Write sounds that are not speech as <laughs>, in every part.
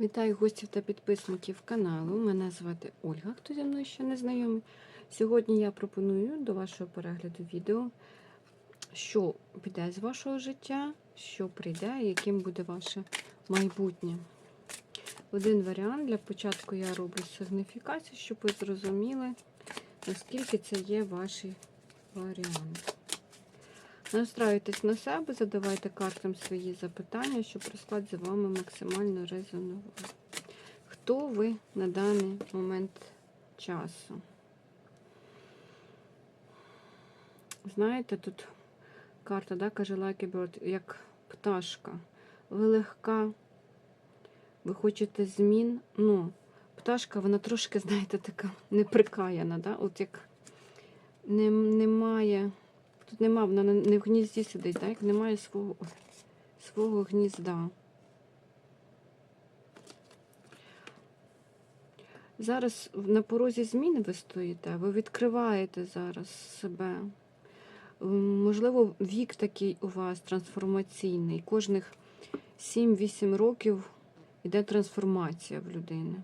Вітаю гостів та підписників каналу. Мене звати Ольга, хто зі мною ще не знайомий. Сьогодні я пропоную до вашого перегляду відео, що піде з вашого життя, що прийде і яким буде ваше майбутнє. Один варіант для початку я роблю сигніфікацію, щоб ви зрозуміли, наскільки це є ваш варіант. Настраюйтесь на себе, задавайте картам свої запитання, щоб розклад за вами максимально резонував. Хто ви на даний момент часу? Знаєте, тут карта, да, каже Lucky Bird, як пташка. Ви легка, ви хочете змін. Ну, пташка, вона трошки, <laughs> знаєте, така неприкаяна, да? От як не, немає. Тут нема, вона не в гнізді сидить, так? Немає свого, свого гнізда. Зараз на порозі зміни ви стоїте, ви відкриваєте зараз себе. Можливо, вік такий у вас трансформаційний. Кожних 7-8 років йде трансформація в людини.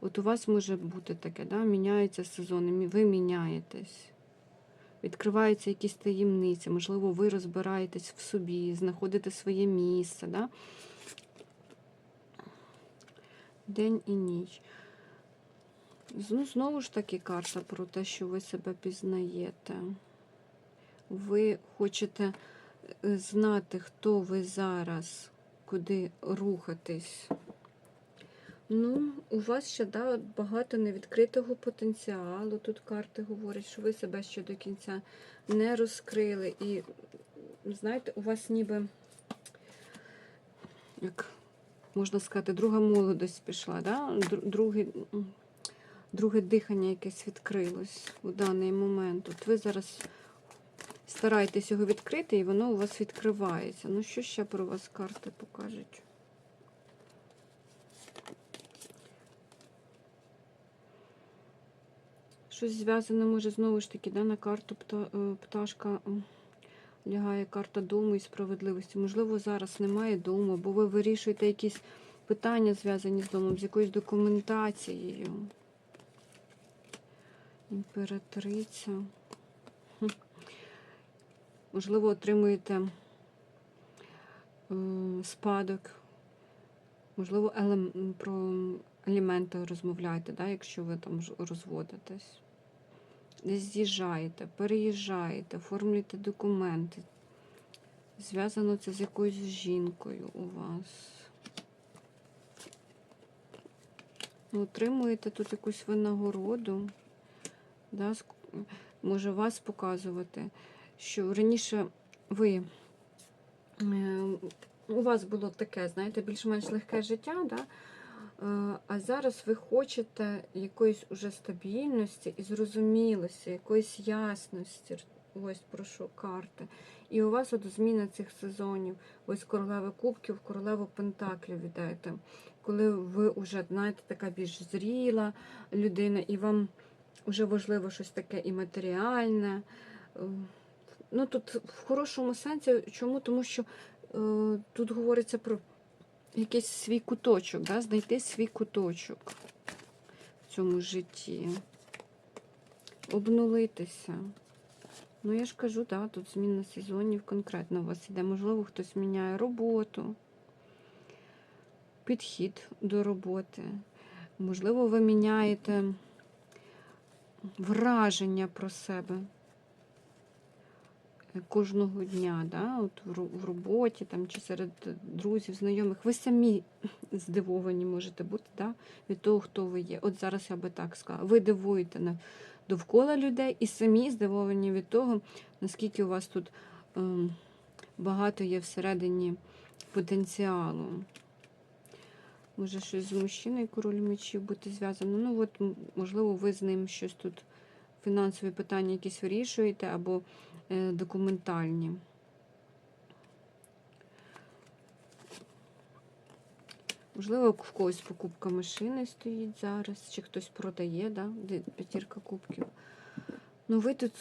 От у вас може бути таке, да? міняються сезони, ви міняєтесь відкриваються якісь таємниці, можливо, ви розбираєтесь в собі, знаходите своє місце. Да? День і ніч. Ну, знову ж таки карта про те, що ви себе пізнаєте. Ви хочете е, знати, хто ви зараз, куди рухатись. Ну, у вас ще да, багато невідкритого потенціалу. Тут карти говорять, що ви себе ще до кінця не розкрили. І, знаєте, у вас ніби, як можна сказати, друга молодость пішла, да? Друге, друге дихання якесь відкрилось у даний момент. От ви зараз стараєтесь його відкрити, і воно у вас відкривається. Ну, що ще про вас карти покажуть? Щось зв'язане, може, знову ж таки, да, на карту е, пташка лягає карта дому і справедливості. Можливо, зараз немає дому, або ви вирішуєте якісь питання, зв'язані з домом, з якоюсь документацією. Імператриця. Можливо, отримуєте спадок. Можливо, про аліменти розмовляєте, да, якщо ви там розводитесь. Десь з'їжджаєте, переїжджаєте, оформлюєте документи. Зв'язано це з якоюсь жінкою у вас. Отримуєте тут якусь винагороду. Да, може вас показувати, що раніше ви. е, У вас було таке, знаєте, більш-менш легке життя, да? А зараз ви хочете якоїсь уже стабільності і зрозумілості, якоїсь ясності. Ось прошу карти. І у вас от зміна цих сезонів. Ось королеви кубків, королеву пентаклів йдете. Коли ви вже, знаєте, така більш зріла людина, і вам вже важливо щось таке і матеріальне. Е, Ну, тут в хорошому сенсі. Чому? Тому що е, тут говориться про якийсь свій куточок, да? знайти свій куточок в цьому житті. Обнулитися. Ну, я ж кажу, да, тут зміна сезонів конкретно у вас іде. Можливо, хтось міняє роботу, підхід до роботи. Можливо, ви міняєте враження про себе кожного дня, да? От в роботі там, чи серед друзів, знайомих. Ви самі здивовані можете бути да? від того, хто ви є. От зараз я би так сказала. Ви дивуєте на довкола людей і самі здивовані від того, наскільки у вас тут ем, багато є всередині потенціалу. Може, щось з мужчиною король мечів бути зв'язано. Ну, от, можливо, ви з ним щось тут фінансові питання якісь вирішуєте, або е, документальні. Можливо, в когось покупка машини стоїть зараз, чи хтось продає, да? п'ятірка кубків. Ну, ви тут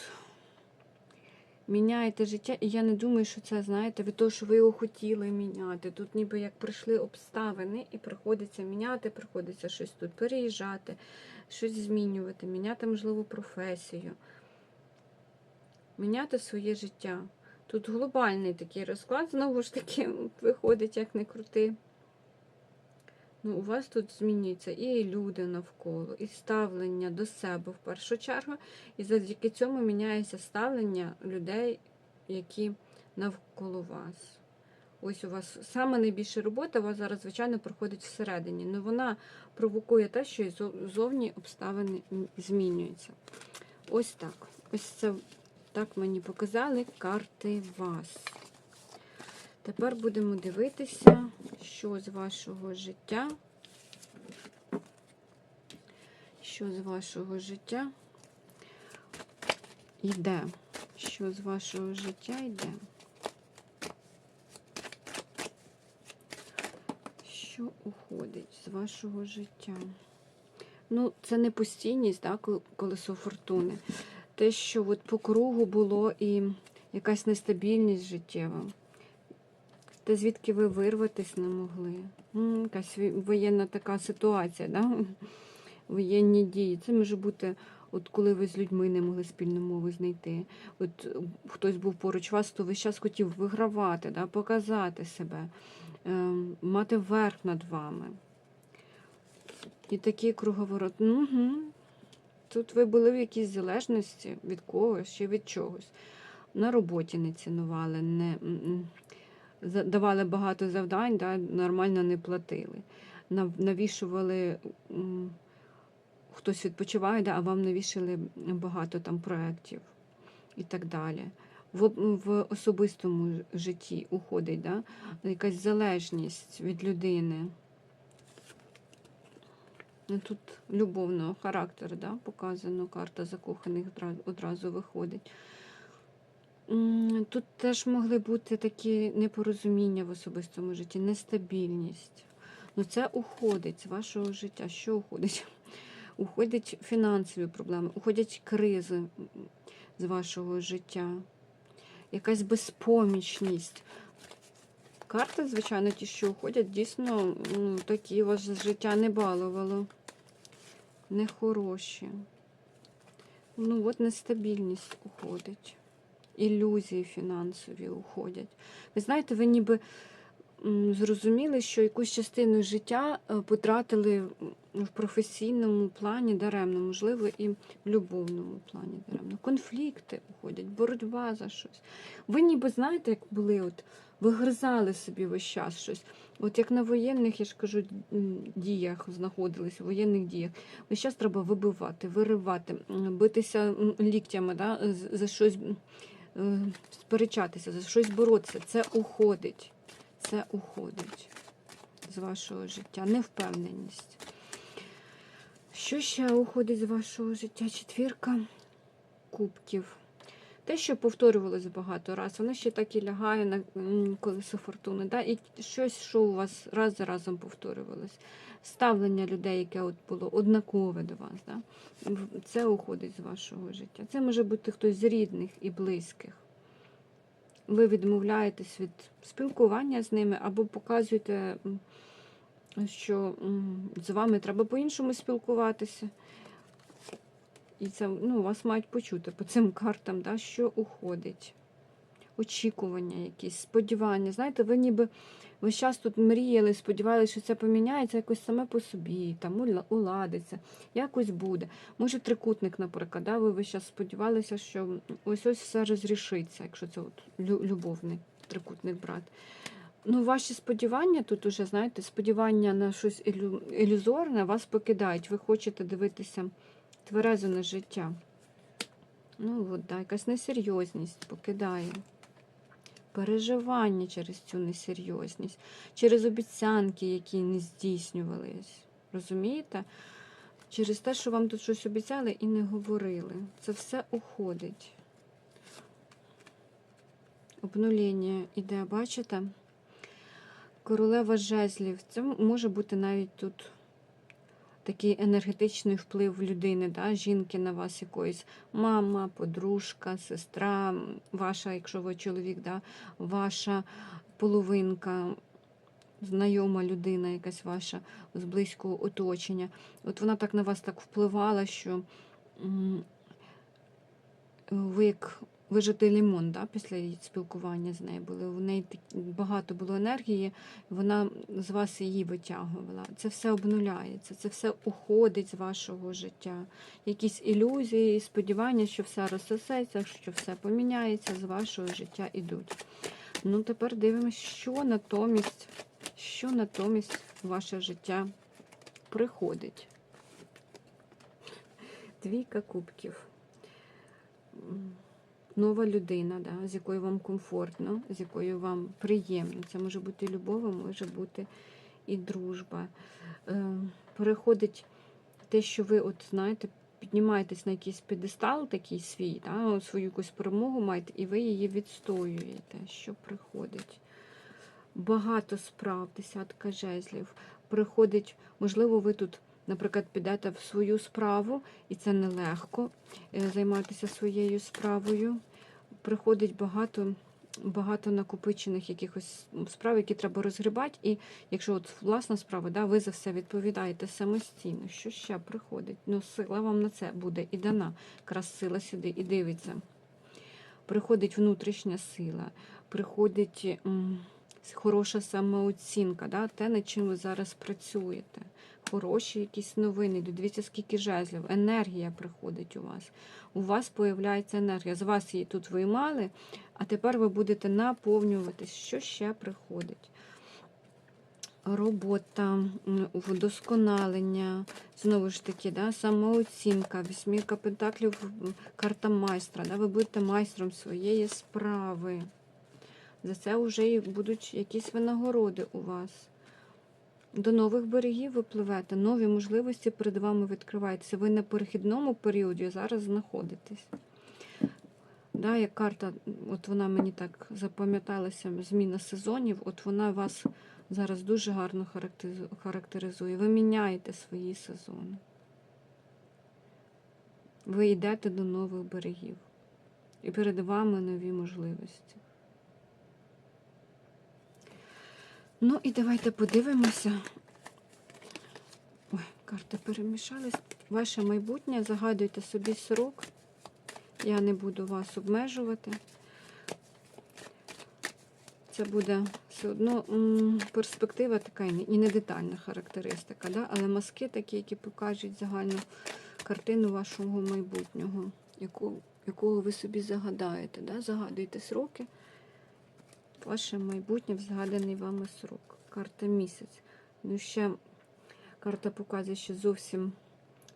Міняєте життя, і я не думаю, що це, знаєте, від того, що ви його хотіли міняти. Тут ніби як прийшли обставини, і приходиться міняти, приходиться щось тут переїжджати, щось змінювати, міняти, можливо, професію, міняти своє життя. Тут глобальний такий розклад, знову ж таки, <laughs> виходить, як не крути. Ну, у вас тут змінюються і люди навколо, і ставлення до себе в першу чергу. І завдяки цьому міняється ставлення людей, які навколо вас. Ось у вас саме найбільша робота у вас зараз, звичайно, проходить всередині. але вона провокує те, що і зовні обставини змінюються. Ось так. Ось це так мені показали карти вас. Тепер будемо дивитися, що з вашого життя. Що з вашого життя йде? Що з вашого життя йде? Що уходить з вашого життя? Ну, це не постійність, да, колесо фортуни. Те, що от по кругу було і якась нестабільність життєва. Те, звідки ви вирватися не могли. Якась воєнна така ситуація, да? воєнні дії. Це може бути, от коли ви з людьми не могли спільну мову знайти. От хтось був поруч вас, то весь час хотів вигравати, да? показати себе, мати верх над вами. І такий круговорот. Угу. Тут ви були в якійсь залежності від когось чи від чогось. На роботі не цінували, не давали багато завдань, да, нормально не платили. Нав- Навішували, хтось відпочиває, да, а вам навішали багато там проєктів і так далі. В, в особистому житті уходить да, якась залежність від людини. Ну, Тут любовного характеру да, показано, карта закоханих одразу виходить. Тут теж могли бути такі непорозуміння в особистому житті, нестабільність. Ну це уходить з вашого життя. Що уходить? Уходять фінансові проблеми, уходять кризи з вашого життя, якась безпомічність. Карти, звичайно, ті, що уходять, дійсно ну, такі вас життя не балувало. Нехороші. Ну, от нестабільність уходить. Ілюзії фінансові уходять. Ви знаєте, ви ніби зрозуміли, що якусь частину життя е, потратили в професійному плані даремно, можливо, і в любовному плані даремно. Конфлікти уходять, боротьба за щось. Ви ніби знаєте, як були, от вигризали собі весь час щось. От як на воєнних, я ж кажу, діях знаходились, воєнних діях. Весь час треба вибивати, виривати, битися ліктями, да, за щось е, сперечатися, за щось боротися. Це уходить. Це уходить з вашого життя. Невпевненість. Що ще уходить з вашого життя? Четвірка кубків. Те, що повторювалося багато разів, воно ще так і лягає на колесо фортуни. Да? І щось, що у вас раз за разом повторювалось. Ставлення людей, яке от було однакове до вас. Да? Це уходить з вашого життя. Це може бути хтось з рідних і близьких. Ви відмовляєтесь від спілкування з ними або показуєте, що з вами треба по-іншому спілкуватися. І це ну, вас мають почути по цим картам, да, що уходить. Очікування якісь, сподівання. Знаєте, ви ніби весь час тут мріяли, сподівалися, що це поміняється якось саме по собі, там уладиться, якось буде. Може, трикутник, наприклад, да, ви весь час сподівалися, що ось ось все розрішиться, якщо це от любовний трикутник брат. Ну, ваші сподівання тут уже, знаєте, сподівання на щось ілю- ілюзорне вас покидають. Ви хочете дивитися тверезо на життя. Ну, от, да, якась несерйозність покидає. Переживання через цю несерйозність, через обіцянки, які не здійснювались. Розумієте? Через те, що вам тут щось обіцяли і не говорили. Це все уходить. Обнуління іде, бачите? Королева жезлів. Це може бути навіть тут такий енергетичний вплив людини, да, жінки на вас якоїсь мама, подружка, сестра, ваша, якщо ви чоловік, да, ваша половинка, знайома людина, якась ваша з близького оточення. От вона так на вас так впливала, що ви як вижитий лимон, да, після спілкування з нею були. У неї багато було енергії, вона з вас її витягувала. Це все обнуляється, це все уходить з вашого життя. Якісь ілюзії, сподівання, що все розсосеться, що все поміняється, з вашого життя ідуть. Ну, тепер дивимося, що натомість, що натомість ваше життя приходить. Двійка кубків. Нова людина, да, з якою вам комфортно, з якою вам приємно. Це може бути любов, а може бути і дружба. Е, переходить те, що ви, от знаєте, піднімаєтесь на якийсь педестал такий свій, да, свою якусь перемогу маєте, і ви її відстоюєте, що приходить. Багато справ, десятка жезлів. Приходить, можливо, ви тут, наприклад, підете в свою справу, і це нелегко е, займатися своєю справою. Приходить багато, багато накопичених якихось справ, які треба розгрібати. І якщо от власна справа, да, ви за все відповідаєте самостійно. Що ще приходить? Ну, сила вам на це буде і дана. Якраз сила сюди і дивиться. Приходить внутрішня сила, приходить хороша самооцінка, да, те, над чим ви зараз працюєте. Хороші якісь новини. Дивіться, скільки жезлів, енергія приходить у вас. У вас появляється енергія. З вас її тут виймали, а тепер ви будете наповнюватись. Що ще приходить? Робота, вдосконалення, знову ж таки, да, самооцінка, вісьмірка пентаклів, карта майстра. Да, ви будете майстром своєї справи. За це вже будуть якісь винагороди у вас. До нових берегів ви пливете, нові можливості перед вами відкриваються. Ви на перехідному періоді зараз знаходитесь. Да, як карта, от вона мені так запам'яталася, зміна сезонів, от вона вас зараз дуже гарно характеризує. Ви міняєте свої сезони. Ви йдете до нових берегів. І перед вами нові можливості. Ну і давайте подивимося. Ой, карти перемішались. Ваше майбутнє, загадуйте собі срок. Я не буду вас обмежувати. Це буде все одно перспектива така і не- детальна характеристика, да? але мазки такі, які покажуть загальну картину вашого майбутнього, яку, якого ви собі загадаєте. Да? Загадуйте сроки. Ваше майбутнє в згаданий вами срок. Карта місяць. Ну, ще карта показує, що зовсім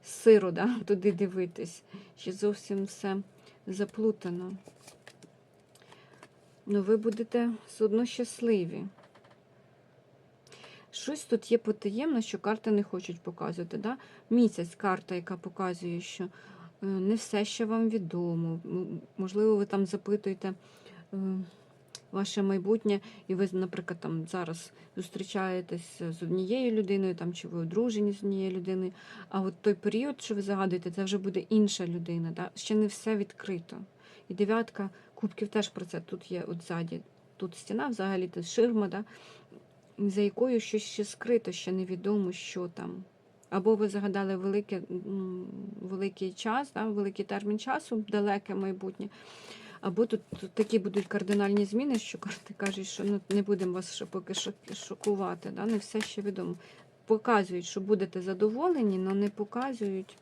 сиро, да? <laughs> туди дивитись. Ще зовсім все заплутано. Ну, ви будете все одно щасливі. Щось тут є потаємно, що карти не хочуть показувати. Да? Місяць карта, яка показує, що е, не все ще вам відомо. Можливо, ви там запитуєте е, ваше майбутнє, і ви, наприклад, там зараз зустрічаєтесь з однією людиною, там, чи ви одружені з однією людиною, а от той період, що ви загадуєте, це вже буде інша людина. Да? Ще не все відкрито. І дев'ятка кубків теж про це тут є от ззаді. Тут стіна, взагалі тут ширма, да? за якою щось ще скрито, ще невідомо, що там. Або ви загадали велике, м, великий час, да? великий термін часу, далеке майбутнє. Або тут, тут такі будуть кардинальні зміни, що карти кажуть, що ну, не будемо вас ще поки шокувати. Да? Не все ще відомо. Показують, що будете задоволені, але не показують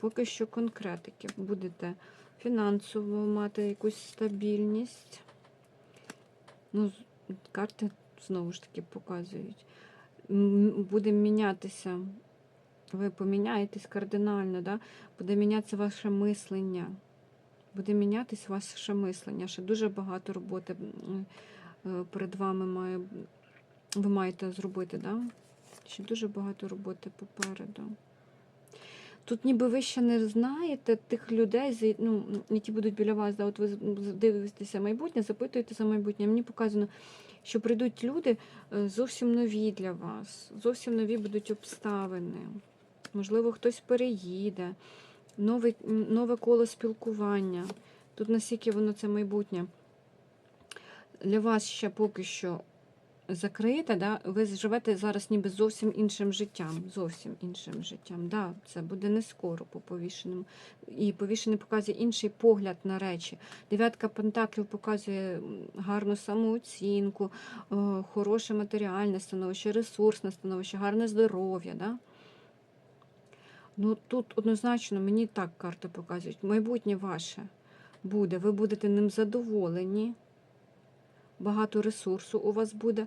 поки що конкретики. Будете фінансово мати якусь стабільність. Ну, карти знову ж таки показують. М, Буде мінятися. Ви поміняєтесь кардинально, да? буде мінятися ваше мислення. Буде мінятись ваше мислення. Ще дуже багато роботи е, перед вами має, ви маєте зробити, да? Ще дуже багато роботи попереду. Тут ніби ви ще не знаєте тих людей, ну, які будуть біля вас. Да? От ви дивитеся майбутнє, запитуєте за майбутнє. Мені показано, що прийдуть люди е, зовсім нові для вас, зовсім нові будуть обставини. можливо, хтось переїде, новий, м, нове коло спілкування. Тут наскільки воно це майбутнє. Для вас ще поки що закрите, да? ви живете зараз ніби зовсім іншим життям. Зовсім іншим життям. Да, це буде не скоро по повішеному. І повішений показує інший погляд на речі. Дев'ятка пентаклів показує гарну самооцінку, хороше матеріальне становище, ресурсне становище, гарне здоров'я. Да? Ну, тут однозначно мені так карти показують. Майбутнє ваше буде. Ви будете ним задоволені. Багато ресурсу у вас буде.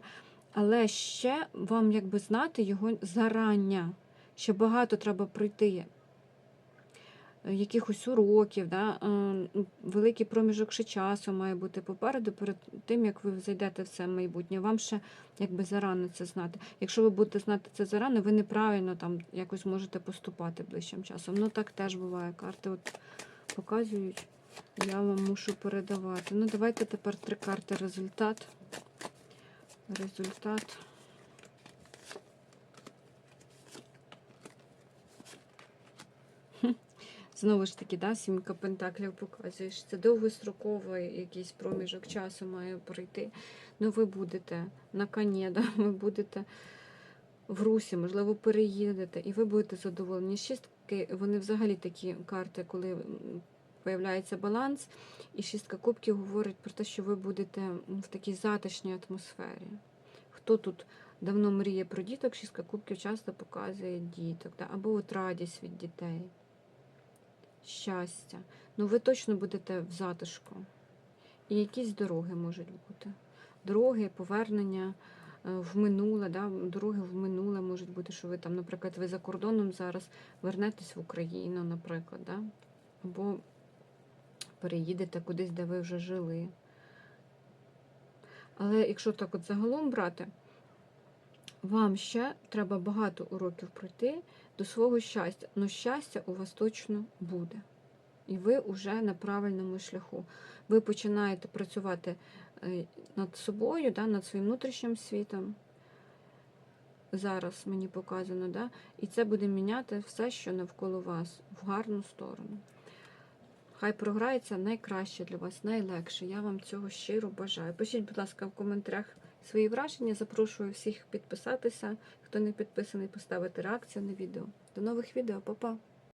Але ще вам якби знати його зарання. Ще багато треба пройти якихось уроків, да? е, великий проміжок ще часу має бути попереду, перед тим, як ви зайдете в це майбутнє. Вам ще якби зарано це знати. Якщо ви будете знати це зарано, ви неправильно там якось можете поступати ближчим часом. Ну так теж буває. Карти от показують. Я вам мушу передавати. Ну, давайте тепер три карти результат. Результат. Знову ж таки, да, сімка пентаклів показує, це довгостроковий якийсь проміжок часу має пройти. Ну, ви будете на коні, да, <laughs> ви будете в русі, можливо, переїдете, і ви будете задоволені. Шістки, вони взагалі такі карти, коли м, появляється баланс, і шістка кубків говорить про те, що ви будете в такій затишній атмосфері. Хто тут давно мріє про діток, шістка кубків часто показує діток, да? або от радість від дітей, щастя. Ну, ви точно будете в затишку. І якісь дороги можуть бути. Дороги, повернення е, в минуле, да? дороги в минуле можуть бути, що ви там, наприклад, ви за кордоном зараз вернетесь в Україну, наприклад, да? або переїдете кудись, де ви вже жили. Але якщо так от загалом брати, вам ще треба багато уроків пройти до свого щастя. Ну щастя у вас точно буде. І ви вже на правильному шляху. Ви починаєте працювати е, над собою, да, над своїм внутрішнім світом. Зараз мені показано, да? і це буде міняти все, що навколо вас, в гарну сторону. Хай програється найкраще для вас, найлегше. Я вам цього щиро бажаю. Пишіть, будь ласка, в коментарях свої враження. Запрошую всіх підписатися. Хто не підписаний, поставити реакцію на відео. До нових відео, Па-па!